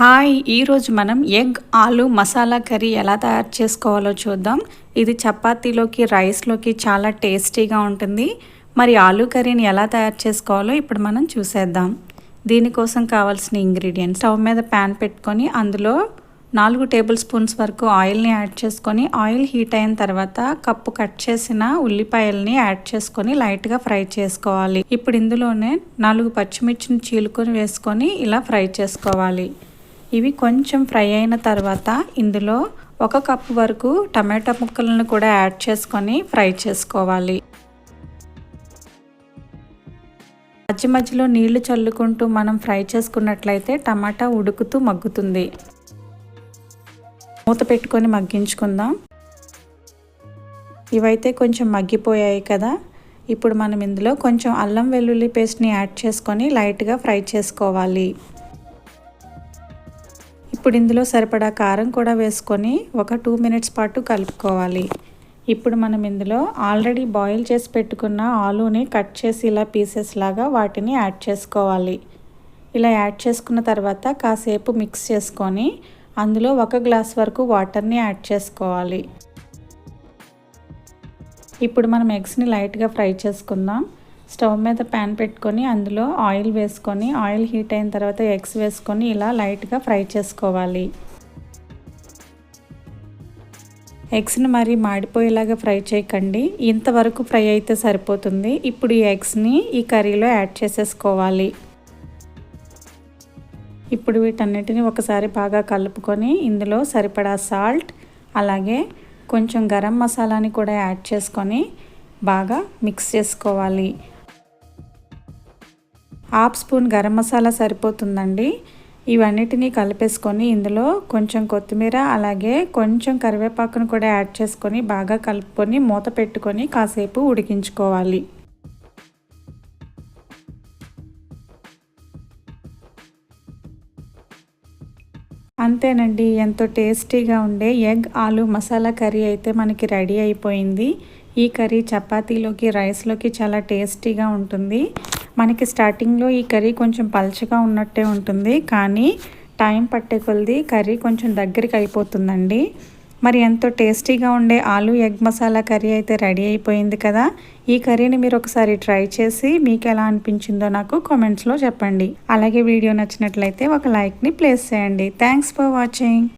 Hi ఈరోజు మనం egg ఆలు మసాలా కర్రీ ఎలా తయారు చేసుకోవాలో చూద్దాం. ఇది చపాతీలోకి రైస్లోకి చాలా టేస్టీగా ఉంటుంది. మరి ఆలు కర్రీని ఎలా తయారు చేసుకోవాలో ఇప్పుడు మనం చూసేద్దాం. దీనికోసం కావాల్సిన ఇంగ్రీడియంట్స్ స్టవ్ మీద ప్యాన్ పెట్టుకొని అందులో నాలుగు టేబుల్ స్పూన్స్ వరకు ఆయిల్ని యాడ్ చేసుకొని ఆయిల్ హీట్ అయిన తర్వాత కప్పు కట్ చేసిన ఉల్లిపాయల్ని యాడ్ చేసుకొని లైట్గా ఫ్రై చేసుకోవాలి. ఇప్పుడు ఇందులోనే నాలుగు పచ్చిమిర్చిని చీలుకొని వేసుకొని ఇలా ఫ్రై చేసుకోవాలి. ఇవి కొంచెం ఫ్రై అయిన తర్వాత ఇందులో ఒక కప్పు వరకు టమాటా ముక్కలను కూడా యాడ్ చేసుకొని ఫ్రై చేసుకోవాలి. మధ్య మధ్యలో నీళ్ళు చల్లుకుంటూ మనం ఫ్రై చేసుకున్నట్లయితే టమాటా ఉడుకుతూ మగ్గుతుంది. మూత పెట్టుకొని మగ్గించుకుందాం. ఇవైతే కొంచెం మగ్గిపోయాయి కదా. ఇప్పుడు మనం ఇందులో కొంచెం అల్లం వెల్లుల్లి పేస్ట్ని యాడ్ చేసుకొని లైట్గా ఫ్రై చేసుకోవాలి. ఇప్పుడు ఇందులో సరిపడా కారం కూడా వేసుకొని ఒక టూ మినిట్స్ పాటు కలుపుకోవాలి. ఇప్పుడు మనం ఇందులో ఆల్రెడీ బాయిల్ చేసి పెట్టుకున్న ఆలూని కట్ చేసి ఇలా పీసెస్ లాగా వాటిని యాడ్ చేసుకోవాలి. ఇలా యాడ్ చేసుకున్న తర్వాత కాసేపు మిక్స్ చేసుకొని అందులో ఒక గ్లాస్ వరకు వాటర్ని యాడ్ చేసుకోవాలి. ఇప్పుడు మనం ఎగ్స్ని లైట్గా ఫ్రై చేసుకుందాం. స్టవ్ మీద ప్యాన్ పెట్టుకొని అందులో ఆయిల్ వేసుకొని ఆయిల్ హీట్ అయిన తర్వాత ఎగ్స్ వేసుకొని ఇలా లైట్గా ఫ్రై చేసుకోవాలి. ఎగ్స్ని మరి మాడిపోయేలాగా ఫ్రై చేయకండి. ఇంతవరకు ఫ్రై అయితే సరిపోతుంది. ఇప్పుడు ఈ ఎగ్స్ని ఈ కర్రీలో యాడ్ చేసేసుకోవాలి. ఇప్పుడు వీటన్నిటిని ఒకసారి బాగా కలుపుకొని ఇందులో సరిపడా సాల్ట్ అలాగే కొంచెం గరం మసాలాని కూడా యాడ్ చేసుకొని బాగా మిక్స్ చేసుకోవాలి. హాఫ్ స్పూన్ గరం మసాలా సరిపోతుందండి. ఇవన్నిటినీ కలిపేసుకొని ఇందులో కొంచెం కొత్తిమీర అలాగే కొంచెం కరివేపాకును కూడా యాడ్ చేసుకొని బాగా కలుపుకొని మూత పెట్టుకొని కాసేపు ఉడికించుకోవాలి. అంతేనండి ఎంతో టేస్టీగా ఉండే ఎగ్ ఆలు మసాలా కర్రీ అయితే మనకి రెడీ అయిపోయింది. ఈ కర్రీ చపాతీలోకి రైస్లోకి చాలా టేస్టీగా ఉంటుంది. మనకి స్టార్టింగ్లో ఈ కర్రీ కొంచెం పల్చగా ఉన్నట్టే ఉంటుంది కానీ టైం పట్టే కొలది కర్రీ కొంచెం దగ్గరికి అయిపోతుందండి. మరి ఎంతో టేస్టీగా ఉండే ఆలు ఎగ్ మసాలా కర్రీ అయితే రెడీ అయిపోయింది కదా. ఈ కర్రీని మీరు ఒకసారి ట్రై చేసి మీకు ఎలా అనిపించిందో నాకు కామెంట్స్లో చెప్పండి. అలాగే వీడియో నచ్చినట్లయితే ఒక లైక్ని ప్లేస్ చేయండి. Thanks for watching